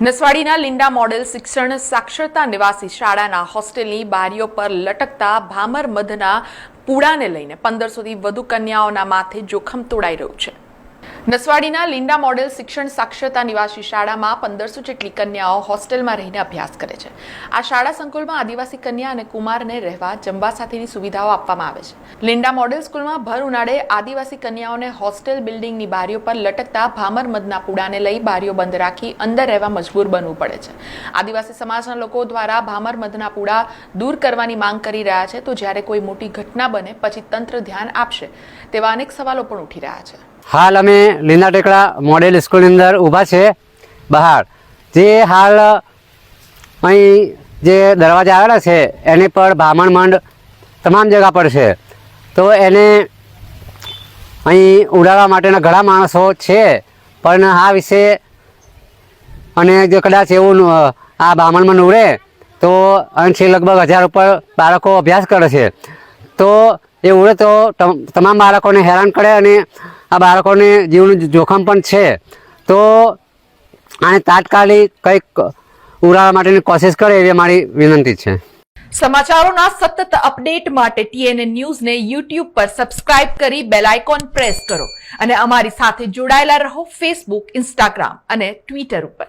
નસવાડીના લિંડા model શિક્ષણ સાક્ષરતા નિવાસી શાળાના હોસ્ટેલની બારીઓ પર લટકતા ભામર મધના પૂડાને લઈને પંદરસોથી વધુ કન્યાઓના માથે જોખમ તોડાઈ રહ્યું છે. નસવાડીના લિંડા મોડેલ શિક્ષણ સાક્ષરતા નિવાસી શાળામાં પંદરસો જેટલી કન્યાઓ હોસ્ટેલમાં રહીને અભ્યાસ કરે છે. આ શાળા સંકુલમાં આદિવાસી કન્યા અને કુમારને રહેવા જમવા સાથેની સુવિધાઓ આપવામાં આવે છે. લિંડા મોડેલ સ્કૂલમાં ભર ઉનાળે આદિવાસી કન્યાઓને હોસ્ટેલ બિલ્ડિંગની બારીઓ પર લટકતા ભામર મધના પૂડાને લઈ બારીઓ બંધ રાખી અંદર રહેવા મજબૂર બનવું પડે છે. આદિવાસી સમાજના લોકો દ્વારા ભામર મધના પૂડા દૂર કરવાની માંગ કરી રહ્યા છે તો જ્યારે કોઈ મોટી ઘટના બને પછી તંત્ર ધ્યાન આપશે તેવા અનેક સવાલો પણ ઉઠી રહ્યા છે. હાલ અમે લીના ટેકડા મોડેલ સ્કૂલની અંદર ઊભા છે બહાર. જે હાલ અહીં જે દરવાજા આવેલા છે, એની પર બ્રાહ્મણ મંડ તમામ જગા પર છે. તો એને અહીં ઉડાડવા માટેના ઘણા માણસો છે, પણ આ વિશે અને જો કદાચ એવું આ બ્રાહ્મણ મંડ ઉડે, તો અહીંથી લગભગ હજાર ઉપર બાળકો અભ્યાસ કરે છે. તો એ ઉડે તો તમ- તમામ બાળકોને હેરાન કરે અને આ બાળકોને જીવનું જોખમ પણ છે. તો આને તાત્કાલિક કંઈક ઉડાડવા માટેની કોશિશ કરે એવી મારી વિનંતી છે. સમાચારોના સતત અપડેટ માટે ટીએનએ ન્યૂઝને યુટ્યુબ પર સબસ્ક્રાઇબ કરી બેલ આઇકોન પ્રેસ કરો અને અમારી સાથે જોડાયેલા રહો ફેસબુક, ઇન્સ્ટાગ્રામ અને ટ્વિટર ઉપર.